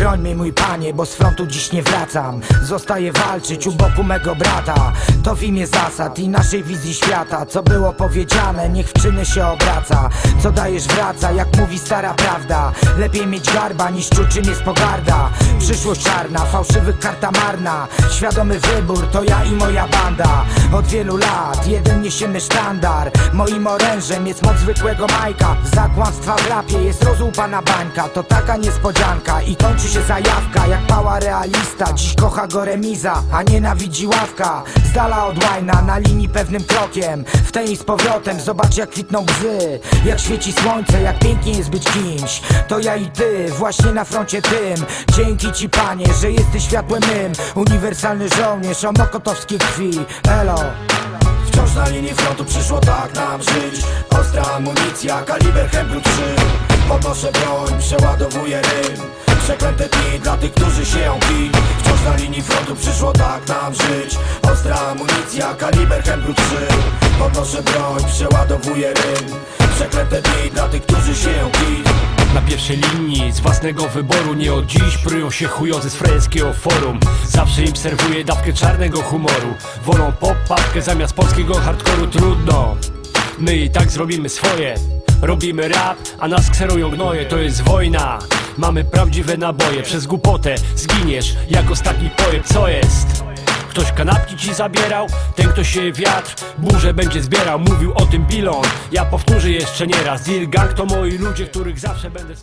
Broń mnie mój panie, bo z frontu dziś nie wracam. Zostaję walczyć u boku mego brata. To w imię zasad i naszej wizji świata. Co było powiedziane, niech w czyny się obraca. Co dajesz wraca, jak mówi stara prawda. Lepiej mieć garba niż czuć czym jest pogarda Przyszłość czarna, fałszywych karta marna. Świadomy wybór, to ja i moja banda. Od wielu lat, jeden niesiemy sztandar. Moim orężem jest moc zwykłego Majka. Za kłamstwa w rapie jest rozłupana bańka. To taka niespodzianka i kończy się zajawka Jak pała realista, dziś kocha go remiza A nienawidzi ławka, z dala od łajna Na linii pewnym krokiem, w tej z powrotem Zobacz jak kwitną bzy, jak świeci słońce Jak pięknie jest być kimś. To ja i ty, właśnie na froncie tym. Dzięki ci panie, że jesteś światłem mym. Uniwersalny żołnierz o mokotowskiej krwi. Elo. Wciąż na linii frontu przyszło tak nam żyć. Ostra amunicja, kaliber Hembru 3 Podnoszę broń, przeładowuję rym. Przeklęte dni dla tych, którzy sieją kij Wciąż na linii frontu przyszło tak nam żyć. Ostra amunicja, kaliber Hembru 3 Podnoszę broń, przeładowuję rym. Przeklęte dni dla tych, którzy sieją kij Na pierwszej linii z własnego wyboru Nie od dziś prują się chujozy z freńskiego forum. Zawsze im serwuję dawkę czarnego humoru. Wolą pop zamiast polskiego hardkoru Trudno, my i tak zrobimy swoje Robimy rap, a nas kserują gnoje To jest wojna, mamy prawdziwe naboje Przez głupotę zginiesz jak ostatni pojeb Co jest? Ktoś kanapki ci zabierał, ten kto się wiatr burzę będzie zbierał. Mówił o tym Bilon, ja powtórzę jeszcze nie raz Deal Gang to moi ludzie, których zawsze będę